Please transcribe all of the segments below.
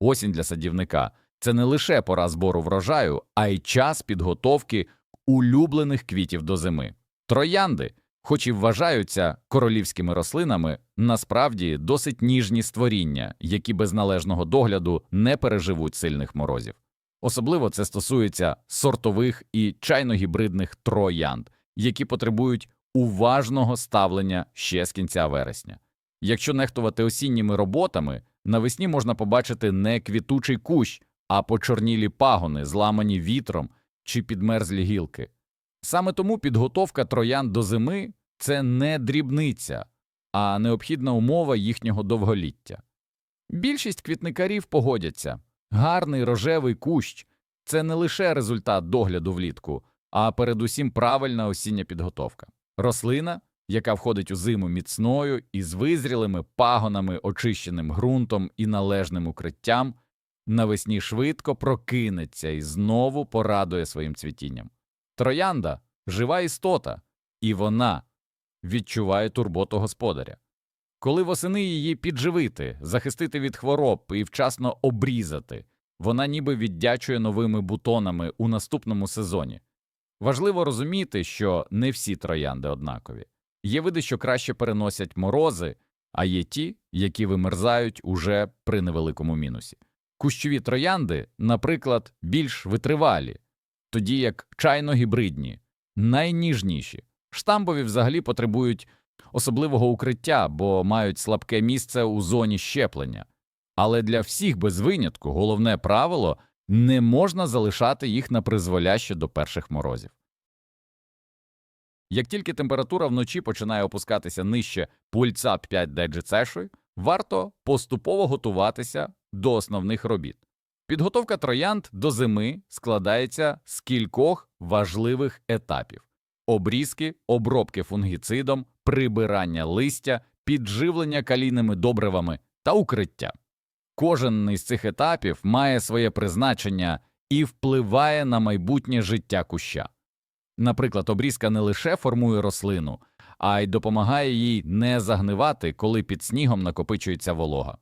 Осінь для садівника це не лише пора збору врожаю, а й час підготовки улюблених квітів до зими. Троянди, хоч і вважаються королівськими рослинами, насправді досить ніжні створіння, які без належного догляду не переживуть сильних морозів. Особливо це стосується сортових і чайно-гібридних троянд, які потребують уважного ставлення ще з кінця вересня. Якщо нехтувати осінніми роботами, навесні можна побачити не квітучий кущ, а почорнілі пагони, зламані вітром чи підмерзлі гілки. Саме тому підготовка троян до зими це не дрібниця, а необхідна умова їхнього довголіття. Більшість квітникарів погодяться гарний рожевий кущ це не лише результат догляду влітку, а передусім правильна осіння підготовка. Рослина, яка входить у зиму міцною із визрілими пагонами, очищеним ґрунтом і належним укриттям, навесні швидко прокинеться і знову порадує своїм цвітінням. Троянда жива істота, і вона відчуває турботу господаря. Коли восени її підживити, захистити від хвороб і вчасно обрізати, вона ніби віддячує новими бутонами у наступному сезоні. Важливо розуміти, що не всі троянди однакові. Є види, що краще переносять морози, а є ті, які вимерзають уже при невеликому мінусі. Кущові троянди, наприклад, більш витривалі, тоді як чайно-гібридні, найніжніші. Штамбові взагалі потребують особливого укриття, бо мають слабке місце у зоні щеплення. Але для всіх без винятку головне правило не можна залишати їх на призволяще до перших морозів. Як тільки температура вночі починає опускатися нижче пульца 5 деджицешої, варто поступово готуватися до основних робіт. Підготовка троянд до зими складається з кількох важливих етапів: обрізки, обробки фунгіцидом, прибирання листя, підживлення калійними добривами та укриття. Кожен із цих етапів має своє призначення і впливає на майбутнє життя куща. Наприклад, обрізка не лише формує рослину, а й допомагає їй не загнивати, коли під снігом накопичується волога.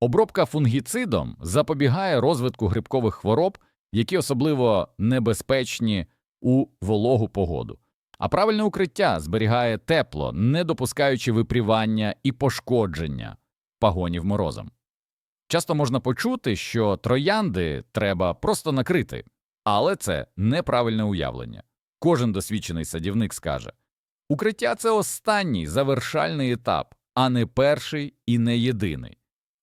Обробка фунгіцидом запобігає розвитку грибкових хвороб, які особливо небезпечні у вологу погоду. А правильне укриття зберігає тепло, не допускаючи випрівання і пошкодження пагонів морозом. Часто можна почути, що троянди треба просто накрити, але це неправильне уявлення. Кожен досвідчений садівник скаже укриття це останній завершальний етап, а не перший і не єдиний.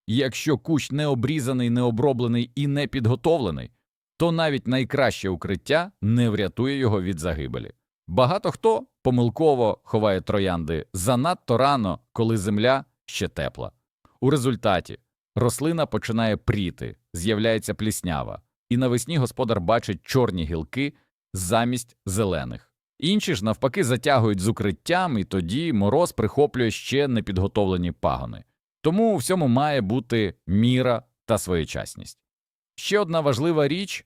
Якщо кущ не обрізаний, не оброблений і не підготовлений, то навіть найкраще укриття не врятує його від загибелі. Багато хто помилково ховає троянди занадто рано, коли земля ще тепла. У результаті рослина починає пріти, з'являється пліснява, і навесні господар бачить чорні гілки замість зелених. Інші ж навпаки затягують з укриттям, і тоді мороз прихоплює ще непідготовлені пагони. Тому у всьому має бути міра та своєчасність. Ще одна важлива річ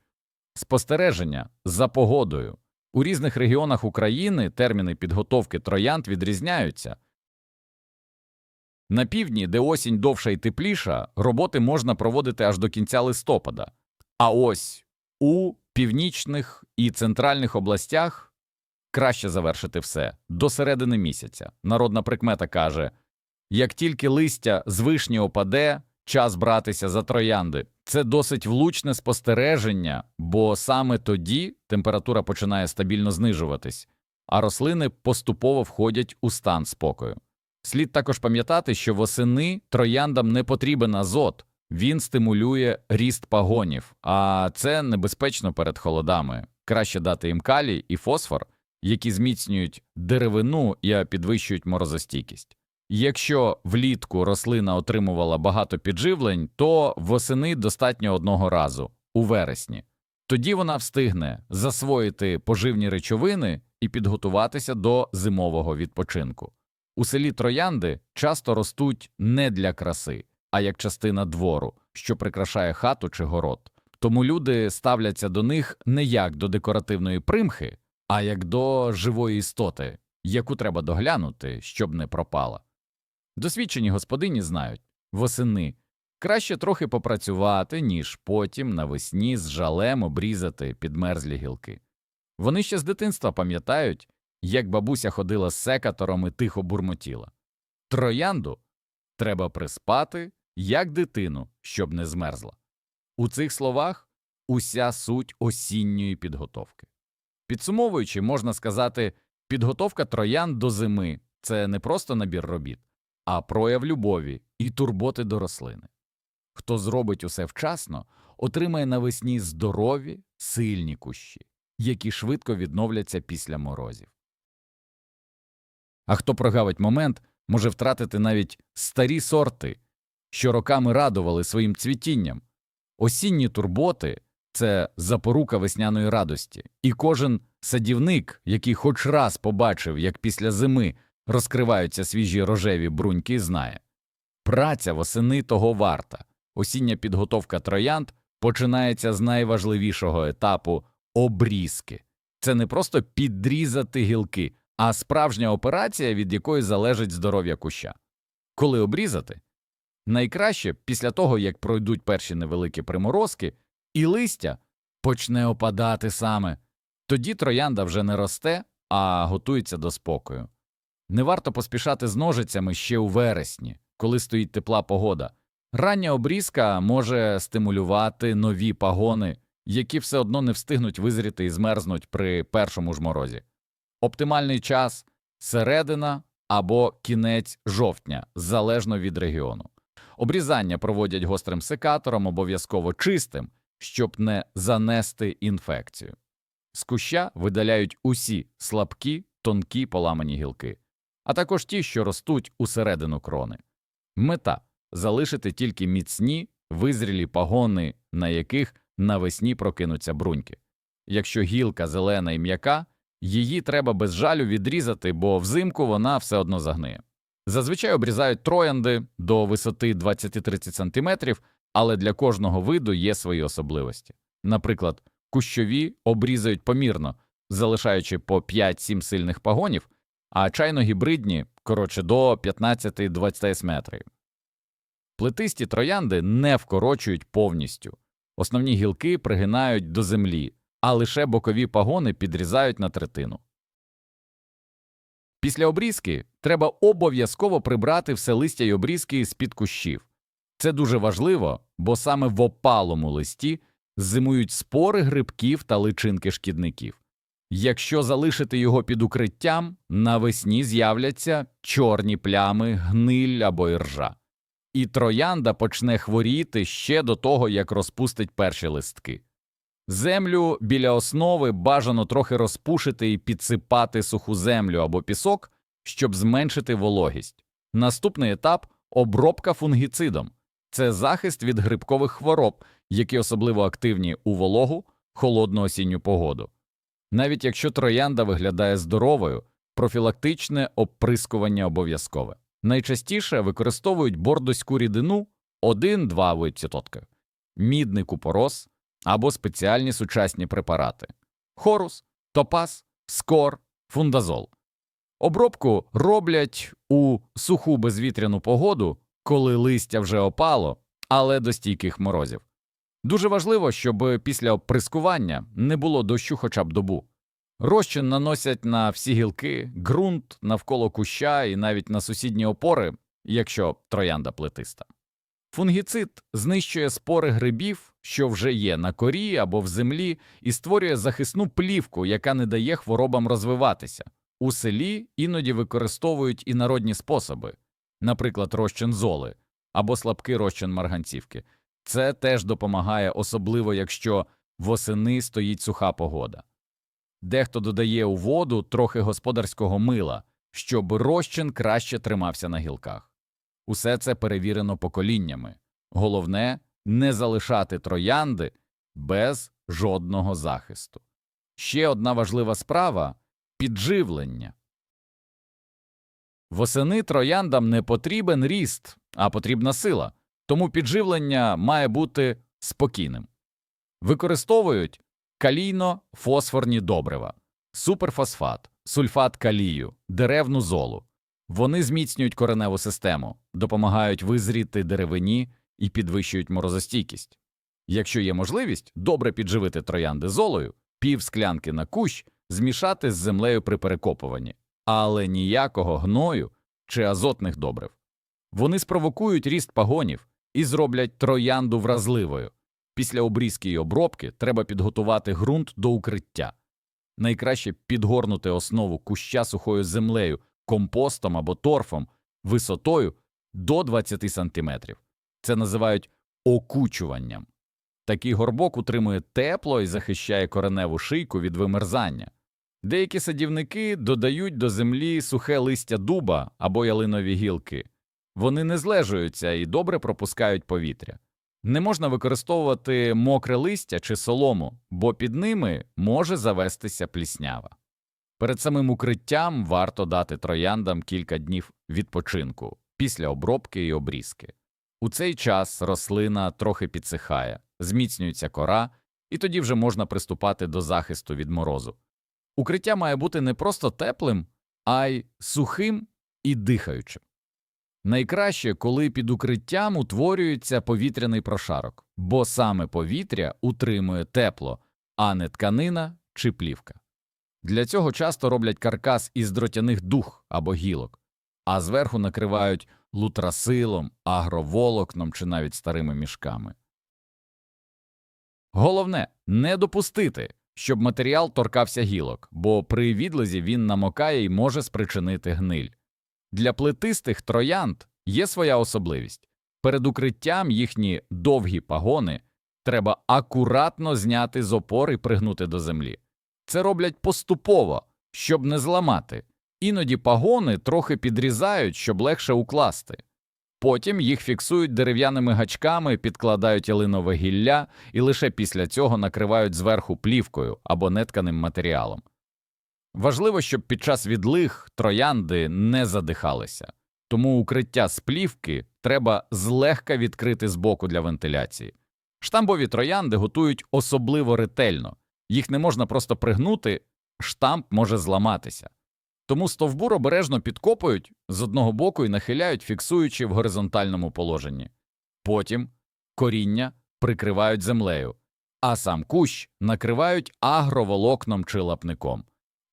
спостереження за погодою. У різних регіонах України терміни підготовки троянд відрізняються. На півдні, де осінь довша і тепліша, роботи можна проводити аж до кінця листопада. А ось у північних і центральних областях краще завершити все до середини місяця. Народна прикмета каже як тільки листя з вишні опаде, час братися за троянди. Це досить влучне спостереження, бо саме тоді температура починає стабільно знижуватись, а рослини поступово входять у стан спокою. Слід також пам'ятати, що восени трояндам не потрібен азот, він стимулює ріст пагонів, а це небезпечно перед холодами. Краще дати їм калій і фосфор, які зміцнюють деревину і підвищують морозостійкість. Якщо влітку рослина отримувала багато підживлень, то восени достатньо одного разу у вересні. Тоді вона встигне засвоїти поживні речовини і підготуватися до зимового відпочинку. У селі троянди часто ростуть не для краси, а як частина двору, що прикрашає хату чи город. Тому люди ставляться до них не як до декоративної примхи, а як до живої істоти, яку треба доглянути, щоб не пропала. Досвідчені господині знають восени Краще трохи попрацювати, ніж потім навесні з жалем обрізати підмерзлі гілки. Вони ще з дитинства пам'ятають, як бабуся ходила з секатором і тихо бурмотіла. Троянду треба приспати, як дитину, щоб не змерзла. У цих словах уся суть осінньої підготовки. Підсумовуючи, можна сказати, підготовка троян до зими це не просто набір робіт, а прояв любові і турботи до рослини. Хто зробить усе вчасно, отримає навесні здорові, сильні кущі, які швидко відновляться після морозів. А хто прогавить момент, може втратити навіть старі сорти, що роками радували своїм цвітінням. Осінні турботи це запорука весняної радості, і кожен садівник, який хоч раз побачив, як після зими розкриваються свіжі рожеві бруньки, знає праця восени того варта. Осіння підготовка троянд починається з найважливішого етапу обрізки. Це не просто підрізати гілки, а справжня операція, від якої залежить здоров'я куща. Коли обрізати? Найкраще після того, як пройдуть перші невеликі приморозки, і листя почне опадати саме. Тоді троянда вже не росте, а готується до спокою. Не варто поспішати з ножицями ще у вересні, коли стоїть тепла погода. Рання обрізка може стимулювати нові пагони, які все одно не встигнуть визріти і змерзнуть при першому ж морозі. Оптимальний час середина або кінець жовтня, залежно від регіону. Обрізання проводять гострим секатором, обов'язково чистим, щоб не занести інфекцію. З куща видаляють усі слабкі, тонкі поламані гілки, а також ті, що ростуть усередину крони. Мета залишити тільки міцні, визрілі пагони, на яких навесні прокинуться бруньки. Якщо гілка зелена і м'яка, її треба без жалю відрізати, бо взимку вона все одно загниє. Зазвичай обрізають троянди до висоти 20-30 см, але для кожного виду є свої особливості. Наприклад, кущові обрізають помірно, залишаючи по 5-7 сильних пагонів, а чайно-гібридні – коротше до 15-20 метрів. Плетисті троянди не вкорочують повністю. Основні гілки пригинають до землі, а лише бокові пагони підрізають на третину. Після обрізки треба обов'язково прибрати все листя й обрізки з-під кущів. Це дуже важливо, бо саме в опалому листі зимують спори грибків та личинки шкідників. Якщо залишити його під укриттям, навесні з'являться чорні плями, гниль або іржа. І троянда почне хворіти ще до того, як розпустить перші листки. Землю біля основи бажано трохи розпушити і підсипати суху землю або пісок, щоб зменшити вологість. Наступний етап обробка фунгіцидом це захист від грибкових хвороб, які особливо активні у вологу, холодну осінню погоду. Навіть якщо троянда виглядає здоровою, профілактичне оприскування обов'язкове. Найчастіше використовують бордоську рідину 1-2 відсотки, мідний купорос або спеціальні сучасні препарати хорус, топаз, скор, фундазол. Обробку роблять у суху безвітряну погоду, коли листя вже опало, але до стійких морозів. Дуже важливо, щоб після оприскування не було дощу хоча б добу. Розчин наносять на всі гілки, ґрунт навколо куща і навіть на сусідні опори, якщо троянда плетиста. Фунгіцид знищує спори грибів, що вже є на корі або в землі, і створює захисну плівку, яка не дає хворобам розвиватися. У селі іноді використовують і народні способи, наприклад, розчин золи або слабкий розчин марганцівки. Це теж допомагає, особливо якщо восени стоїть суха погода. Дехто додає у воду трохи господарського мила, щоб розчин краще тримався на гілках. Усе це перевірено поколіннями. Головне не залишати троянди без жодного захисту. Ще одна важлива справа підживлення. Восени трояндам не потрібен ріст, а потрібна сила, тому підживлення має бути спокійним. Використовують калійно-фосфорні добрива, суперфосфат, сульфат калію, деревну золу. Вони зміцнюють кореневу систему, допомагають визріти деревині і підвищують морозостійкість. Якщо є можливість добре підживити троянди золою, пів склянки на кущ змішати з землею при перекопуванні, але ніякого гною чи азотних добрив. Вони спровокують ріст пагонів і зроблять троянду вразливою. Після обрізки і обробки треба підготувати ґрунт до укриття. Найкраще підгорнути основу куща сухою землею, компостом або торфом висотою до 20 см. Це називають окучуванням. Такий горбок утримує тепло і захищає кореневу шийку від вимерзання. Деякі садівники додають до землі сухе листя дуба або ялинові гілки. Вони не злежуються і добре пропускають повітря. Не можна використовувати мокре листя чи солому, бо під ними може завестися пліснява. Перед самим укриттям варто дати трояндам кілька днів відпочинку після обробки і обрізки. У цей час рослина трохи підсихає, зміцнюється кора, і тоді вже можна приступати до захисту від морозу. Укриття має бути не просто теплим, а й сухим і дихаючим. Найкраще, коли під укриттям утворюється повітряний прошарок, бо саме повітря утримує тепло, а не тканина чи плівка. Для цього часто роблять каркас із дротяних дух або гілок, а зверху накривають лутрасилом, агроволокном чи навіть старими мішками. Головне не допустити, щоб матеріал торкався гілок, бо при відлизі він намокає і може спричинити гниль. Для плетистих троянд є своя особливість. Перед укриттям їхні довгі пагони треба акуратно зняти з опор і пригнути до землі. Це роблять поступово, щоб не зламати. Іноді пагони трохи підрізають, щоб легше укласти. Потім їх фіксують дерев'яними гачками, підкладають ялинове гілля і лише після цього накривають зверху плівкою або нетканим матеріалом. Важливо, щоб під час відлиг троянди не задихалися, тому укриття з плівки треба злегка відкрити збоку для вентиляції. Штамбові троянди готують особливо ретельно, їх не можна просто пригнути, штамп може зламатися. Тому стовбур обережно підкопують з одного боку і нахиляють, фіксуючи в горизонтальному положенні. Потім коріння прикривають землею, а сам кущ накривають агроволокном чи лапником.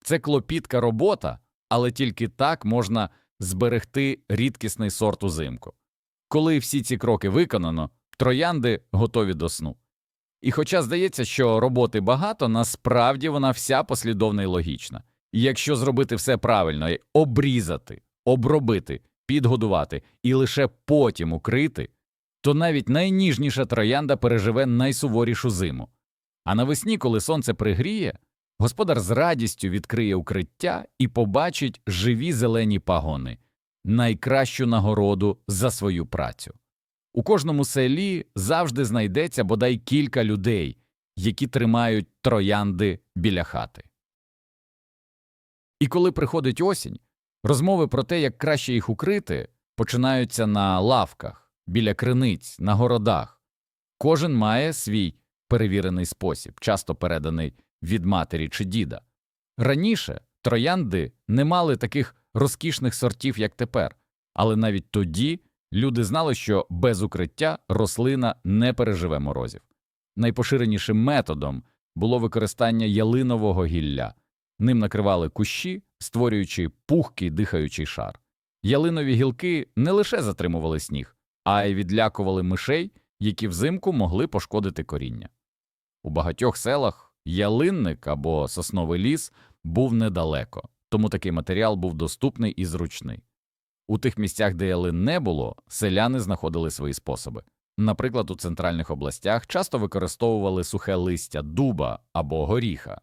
Це клопітка робота, але тільки так можна зберегти рідкісний сорт узимку. Коли всі ці кроки виконано, троянди готові до сну. І хоча здається, що роботи багато, насправді вона вся послідовна і логічна. Якщо зробити все правильно обрізати, обробити, підгодувати і лише потім укрити, то навіть найніжніша троянда переживе найсуворішу зиму. А навесні, коли сонце пригріє, господар з радістю відкриє укриття і побачить живі зелені пагони, найкращу нагороду за свою працю. У кожному селі завжди знайдеться бодай кілька людей, які тримають троянди біля хати. І коли приходить осінь, розмови про те, як краще їх укрити, починаються на лавках, біля криниць, на городах. Кожен має свій перевірений спосіб, часто переданий від матері чи діда. Раніше троянди не мали таких розкішних сортів, як тепер, але навіть тоді люди знали, що без укриття рослина не переживе морозів. Найпоширенішим методом було використання ялинового гілля. Ним накривали кущі, створюючи пухкий дихаючий шар. Ялинові гілки не лише затримували сніг, а й відлякували мишей, які взимку могли пошкодити коріння. У багатьох селах ялинник або сосновий ліс був недалеко, тому такий матеріал був доступний і зручний. У тих місцях, де ялин не було, селяни знаходили свої способи. Наприклад, у центральних областях часто використовували сухе листя дуба або горіха.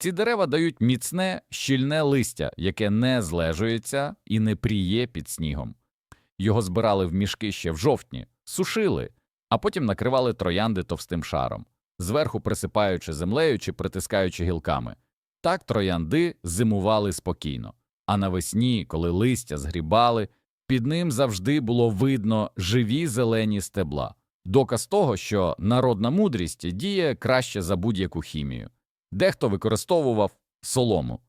Ці дерева дають міцне, щільне листя, яке не злежується і не пріє під снігом. Його збирали в мішки ще в жовтні, сушили, а потім накривали троянди товстим шаром, зверху присипаючи землею чи притискаючи гілками. Так троянди зимували спокійно, а навесні, коли листя згрібали, під ним завжди було видно живі зелені стебла, доказ того, що народна мудрість діє краще за будь-яку хімію. Дехто використовував солому,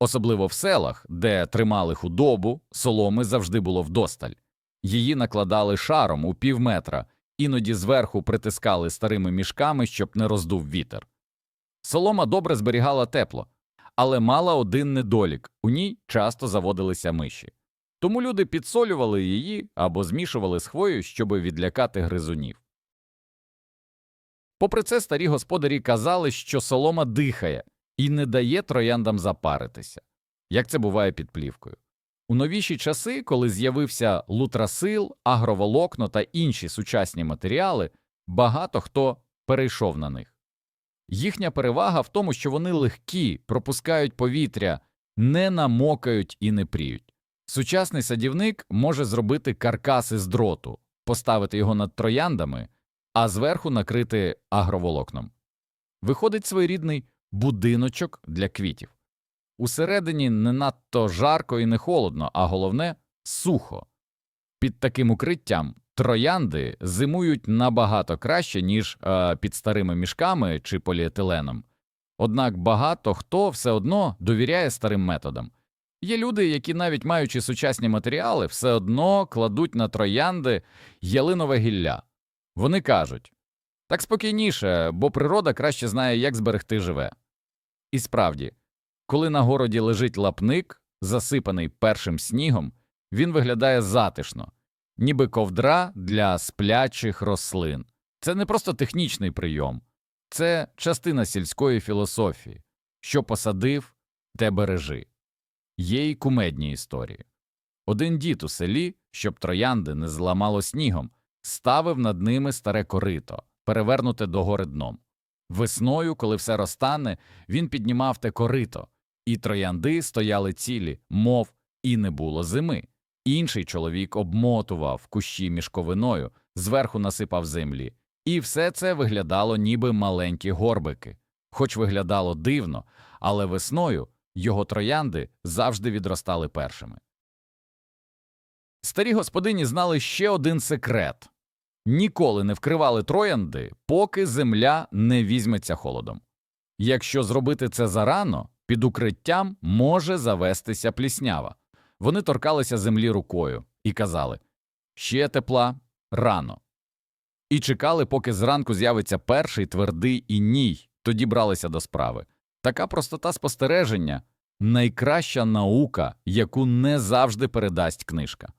особливо в селах, де тримали худобу, соломи завжди було вдосталь. Її накладали шаром у пів метра іноді зверху притискали старими мішками, щоб не роздув вітер. Солома добре зберігала тепло, але мала один недолік у ній часто заводилися миші. Тому люди підсолювали її або змішували з хвоєю, щоб відлякати гризунів. Попри це, старі господарі казали, що солома дихає і не дає трояндам запаритися, як це буває під плівкою. У новіші часи, коли з'явився лутрасил, агроволокно та інші сучасні матеріали, багато хто перейшов на них. Їхня перевага в тому, що вони легкі, пропускають повітря, не намокають і не пріють. Сучасний садівник може зробити каркас із дроту, поставити його над трояндами, а зверху накрити агроволокном. Виходить своєрідний будиночок для квітів. Усередині не надто жарко і не холодно, а головне сухо. Під таким укриттям троянди зимують набагато краще, ніж е, під старими мішками чи поліетиленом. Однак багато хто все одно довіряє старим методам. Є люди, які, навіть маючи сучасні матеріали, все одно кладуть на троянди ялинове гілля. Вони кажуть так спокійніше, бо природа краще знає, як зберегти живе. І справді, коли на городі лежить лапник, засипаний першим снігом, він виглядає затишно, ніби ковдра для сплячих рослин. Це не просто технічний прийом, це частина сільської філософії що посадив, те бережи. Є й кумедні історії. Один дід у селі, щоб троянди не зламало снігом, ставив над ними старе корито, перевернуте догори дном. Весною, коли все розтане, він піднімав те корито, і троянди стояли цілі, мов і не було зими. Інший чоловік обмотував кущі мішковиною, зверху насипав землі, і все це виглядало ніби маленькі горбики. Хоч виглядало дивно, але весною його троянди завжди відростали першими. Старі господині знали ще один секрет ніколи не вкривали троянди, поки земля не візьметься холодом. Якщо зробити це зарано, під укриттям може завестися пліснява. Вони торкалися землі рукою і казали ще тепла рано. І чекали, поки зранку з'явиться перший твердий іній, тоді бралися до справи. Така простота спостереження найкраща наука, яку не завжди передасть книжка.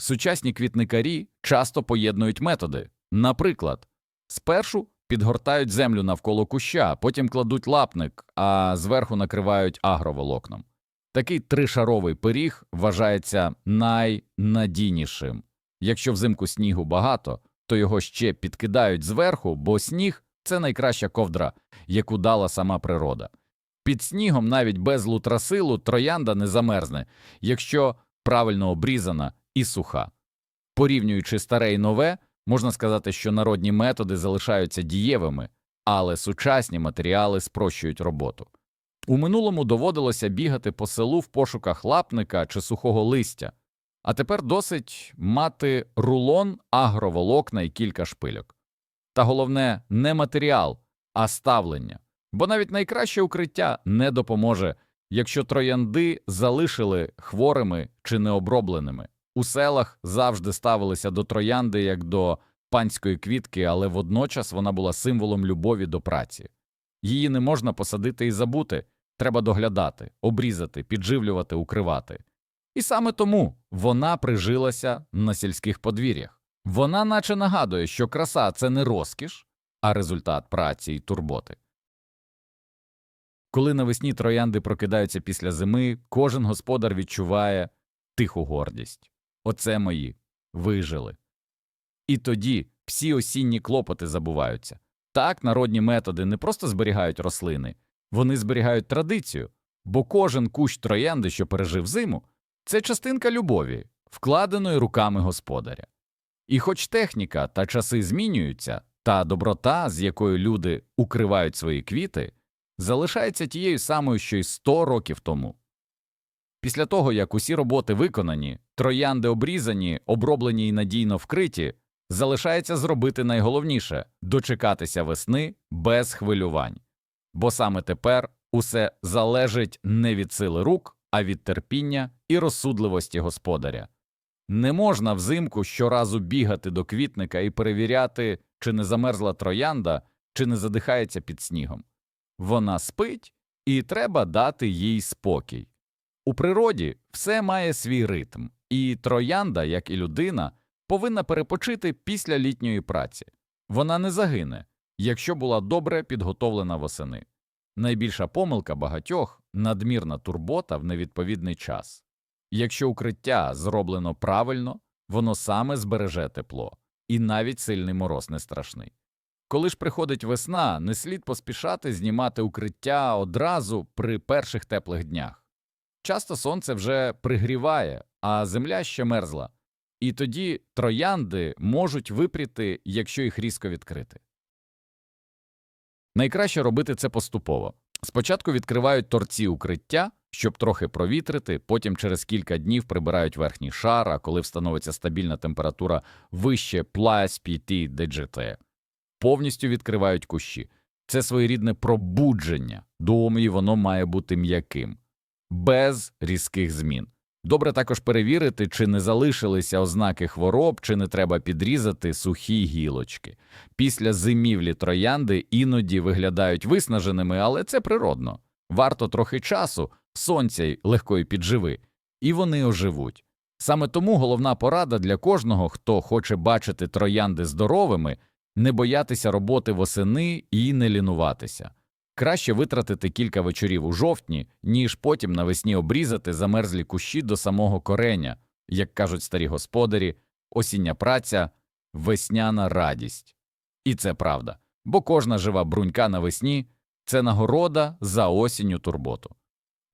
Сучасні квітникарі часто поєднують методи. Наприклад, спершу підгортають землю навколо куща, потім кладуть лапник, а зверху накривають агроволокном. Такий тришаровий пиріг вважається найнадійнішим. Якщо взимку снігу багато, то його ще підкидають зверху, бо сніг це найкраща ковдра, яку дала сама природа. Під снігом навіть без лутрасилу троянда не замерзне, якщо правильно обрізана і суха. Порівнюючи старе і нове, можна сказати, що народні методи залишаються дієвими, але сучасні матеріали спрощують роботу. У минулому доводилося бігати по селу в пошуках лапника чи сухого листя, а тепер досить мати рулон, агроволокна і кілька шпильок. Та головне не матеріал, а ставлення, бо навіть найкраще укриття не допоможе, якщо троянди залишили хворими чи необробленими. У селах завжди ставилися до троянди як до панської квітки, але водночас вона була символом любові до праці. Її не можна посадити і забути, треба доглядати, обрізати, підживлювати, укривати. І саме тому вона прижилася на сільських подвір'ях. Вона наче нагадує, що краса це не розкіш, а результат праці й турботи. Коли навесні троянди прокидаються після зими, кожен господар відчуває тиху гордість. Оце мої вижили. І тоді всі осінні клопоти забуваються. Так народні методи не просто зберігають рослини, вони зберігають традицію, бо кожен кущ троянди, що пережив зиму, це частинка любові, вкладеної руками господаря. І хоч техніка та часи змінюються, та доброта, з якою люди укривають свої квіти, залишається тією самою, що й 100 років тому. Після того, як усі роботи виконані, троянди обрізані, оброблені і надійно вкриті, залишається зробити найголовніше дочекатися весни без хвилювань. Бо саме тепер усе залежить не від сили рук, а від терпіння і розсудливості господаря. Не можна взимку щоразу бігати до квітника і перевіряти, чи не замерзла троянда, чи не задихається під снігом. Вона спить, і треба дати їй спокій. У природі все має свій ритм, і троянда, як і людина, повинна перепочити після літньої праці. Вона не загине, якщо була добре підготовлена восени. Найбільша помилка багатьох надмірна турбота в невідповідний час. Якщо укриття зроблено правильно, воно саме збереже тепло, і навіть сильний мороз не страшний. Коли ж приходить весна, не слід поспішати знімати укриття одразу при перших теплих днях. Часто сонце вже пригріває, а земля ще мерзла, і тоді троянди можуть випріти, якщо їх різко відкрити. Найкраще робити це поступово. Спочатку відкривають торці укриття, щоб трохи провітрити, потім через кілька днів прибирають верхній шар, а коли встановиться стабільна температура вище плюс 5 DGT, повністю відкривають кущі. Це своєрідне пробудження, думаю, воно має бути м'яким, без різких змін. Добре також перевірити, чи не залишилися ознаки хвороб, чи не треба підрізати сухі гілочки. Після зимівлі троянди іноді виглядають виснаженими, але це природно. Варто трохи часу, сонця й легкої підживи, і вони оживуть. Саме тому головна порада для кожного, хто хоче бачити троянди здоровими, не боятися роботи восени і не лінуватися. Краще витратити кілька вечорів у жовтні, ніж потім навесні обрізати замерзлі кущі до самого кореня, як кажуть старі господарі, осіння праця, весняна радість. І це правда, бо кожна жива брунька навесні це нагорода за осінню турботу.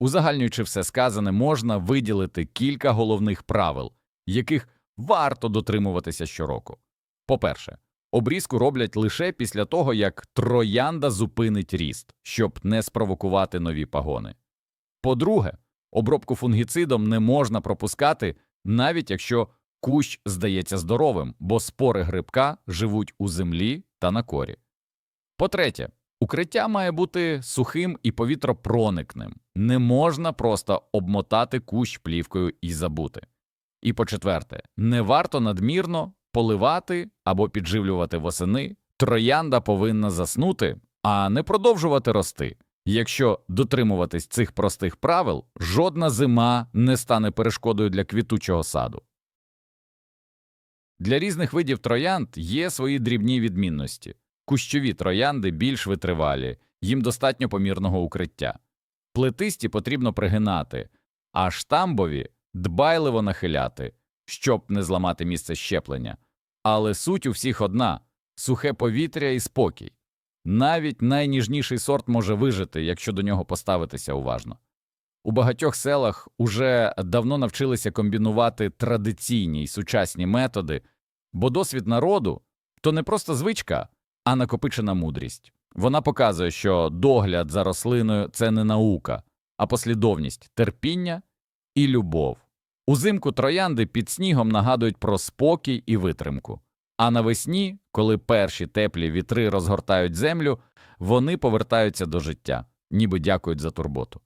Узагальнюючи все сказане, можна виділити кілька головних правил, яких варто дотримуватися щороку. По-перше, Обрізку роблять лише після того, як троянда зупинить ріст, щоб не спровокувати нові пагони. По-друге, обробку фунгіцидом не можна пропускати, навіть якщо кущ здається здоровим, бо спори грибка живуть у землі та на корі. По-третє, укриття має бути сухим і повітропроникним, не можна просто обмотати кущ плівкою і забути. І по четверте, не варто надмірно поливати або підживлювати восени, троянда повинна заснути, а не продовжувати рости. Якщо дотримуватись цих простих правил, жодна зима не стане перешкодою для квітучого саду. Для різних видів троянд є свої дрібні відмінності. Кущові троянди більш витривалі, їм достатньо помірного укриття. Плетисті потрібно пригинати, а штамбові дбайливо нахиляти, щоб не зламати місце щеплення. Але суть у всіх одна сухе повітря і спокій. Навіть найніжніший сорт може вижити, якщо до нього поставитися уважно. У багатьох селах уже давно навчилися комбінувати традиційні й сучасні методи, бо досвід народу то не просто звичка, а накопичена мудрість. Вона показує, що догляд за рослиною це не наука, а послідовність терпіння і любов. Узимку троянди під снігом нагадують про спокій і витримку. А навесні, коли перші теплі вітри розгортають землю, вони повертаються до життя, ніби дякують за турботу.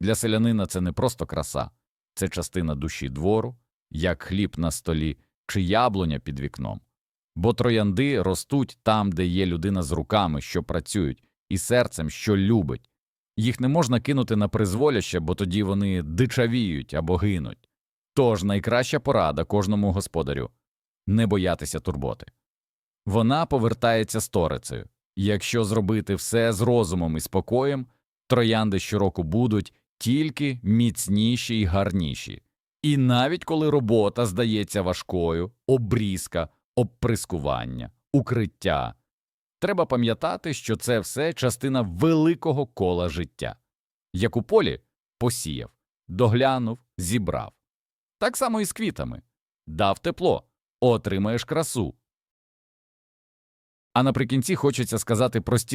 Для селянина це не просто краса, це частина душі двору, як хліб на столі чи яблуня під вікном. Бо троянди ростуть там, де є людина з руками, що працюють, і серцем, що любить. Їх не можна кинути на призволяще, бо тоді вони дичавіють або гинуть. Тож найкраща порада кожному господарю не боятися турботи. Вона повертається сторицею. Якщо зробити все з розумом і спокоєм, троянди щороку будуть тільки міцніші й гарніші. І навіть коли робота здається важкою, обрізка, обприскування, укриття, треба пам'ятати, що це все частина великого кола життя, як у полі посіяв, доглянув, зібрав. Так само і з квітами дав тепло, отримаєш красу. А наприкінці хочеться сказати прості